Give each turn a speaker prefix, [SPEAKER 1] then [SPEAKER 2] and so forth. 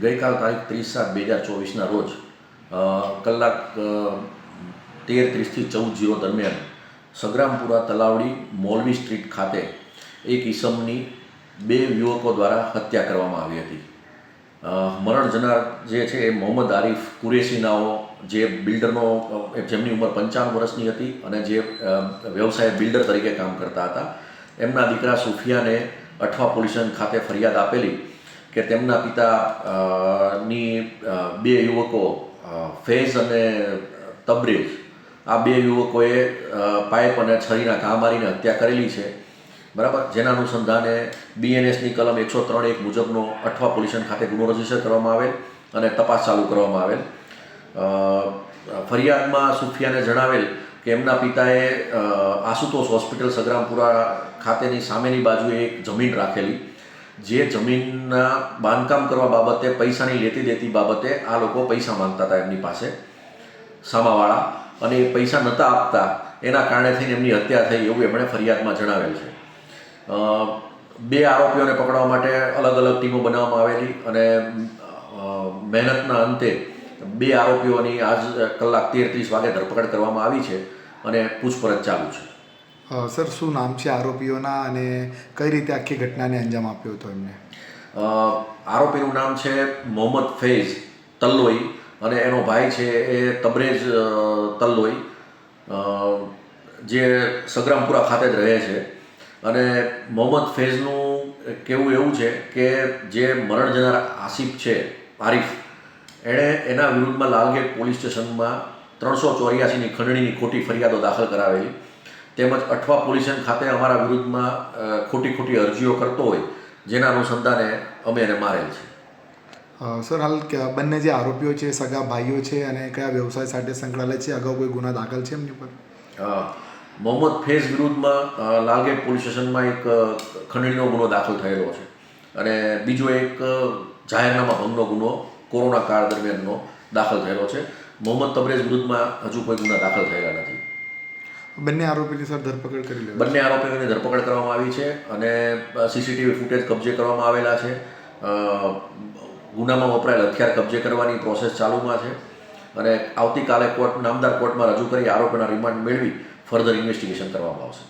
[SPEAKER 1] ગઈકાલ તારીખ ત્રીસ સાત બે હજાર ચોવીસના રોજ કલાક તેર ત્રીસથી ચૌદ જીરો દરમિયાન સગ્રામપુરા તલાવડી મોલવી સ્ટ્રીટ ખાતે એક ઈસમની બે યુવકો દ્વારા હત્યા કરવામાં આવી હતી. મરણ જનાર જે છે એ મોહમ્મદ આરિફ કુરેશીનાઓ, જે બિલ્ડરનો જેમની ઉંમર પંચાવન વર્ષની હતી અને જે વ્યવસાય બિલ્ડર તરીકે કામ કરતા હતા. એમના દીકરા સુફિયાને અઠવા પોલીસ ખાતે ફરિયાદ આપેલી કે તેમના પિતા ની બે યુવકો ફૈઝ અને તબરેજ આ બે યુવકોએ પાઇપ અને છરીના ઘા મારીને હત્યા કરેલી છે. બરાબર? જેના અનુસંધાને બીએનએસની કલમ એકસો ત્રણ એક મુજબનો અઠવા પોલ્યુશન ખાતે ગુનો રજિસ્ટર કરવામાં આવેલ અને તપાસ ચાલુ કરવામાં આવેલ. ફરિયાદમાં સુફિયાને જણાવેલ કે એમના પિતાએ આશુતોષ હોસ્પિટલ સગ્રામપુરા ખાતેની સામેની બાજુએ એક જમીન રાખેલી. જે જમીનના બાંધકામ કરવા બાબતે પૈસાની લેતી દેતી બાબતે આ લોકો પૈસા માંગતા હતા એમની પાસે, સામાવાળા. અને એ પૈસા નહોતા આપતા, એના કારણે થઈને એમની હત્યા થઈ એવું એમણે ફરિયાદમાં જણાવેલ છે. બે આરોપીઓને પકડવા માટે અલગ અલગ ટીમો બનાવવામાં આવેલી અને મહેનતના અંતે બે આરોપીઓની આજ કલાક તેર ત્રીસ વાગે ધરપકડ કરવામાં આવી છે અને પૂછપરછ ચાલુ છે.
[SPEAKER 2] સર, શું નામ છે આરોપીઓના અને કઈ રીતે આખી ઘટનાને અંજામ આપ્યો હતો એમને?
[SPEAKER 1] આરોપીનું નામ છે મોહમ્મદ ફૈઝ તલ્લોઈ અને એનો ભાઈ છે એ તબરેજ તલ્લોઈ જે સગ્રામપુરા ખાતે જ રહે છે. અને મોહમ્મદ ફૈઝનું કહેવું એવું છે કે જે મરણ જનાર આસિફ છે, આરિફ, એણે એના વિરુદ્ધમાં લાલગેટ પોલીસ સ્ટેશનમાં ત્રણસો ચોર્યાસીની ખંડણીની ખોટી ફરિયાદો દાખલ કરાવેલી. તેમજ અઠવા પોલીસન ખાતે અમારા વિરુદ્ધમાં ખોટી ખોટી અરજીઓ કરતો હોય જેના અનુસંધાને અમે એને મારેલ છે.
[SPEAKER 2] સર હાલ બંને જે આરોપીઓ છે સગા ભાઈઓ છે અને કયા વ્યવસાય સાથે સંકળાયેલા છે અગાઉ કોઈ ગુના દાખલ છે એમની પર
[SPEAKER 1] મોહમ્મદ ફેઝ વિરુદ્ધમાં લાલગેટ પોલીસ સ્ટેશનમાં એક ખંડણીનો ગુનો દાખલ થયેલો છે. અને બીજો એક જાહેરનામા ભંગનો ગુનો કોરોના કાળ દરમિયાનનો દાખલ થયેલો છે. મોહમ્મદ તબરેજ વિરુદ્ધમાં હજુ કોઈ ગુના દાખલ થયેલા નથી.
[SPEAKER 2] બંને આરોપીની સર ધરપકડ કરી લેવાય
[SPEAKER 1] બંને આરોપીઓની ધરપકડ કરવામાં આવી છે અને સીસીટીવી ફૂટેજ કબજે કરવામાં આવેલા છે. ગુનામાં વપરાયેલ હથિયાર કબજે કરવાની પ્રોસેસ ચાલુમાં છે અને આવતીકાલે કોર્ટ, નામદાર કોર્ટમાં રજૂ કરી આરોપીના રિમાન્ડ મેળવી ફર્ધર ઇન્વેસ્ટિગેશન કરવામાં આવશે.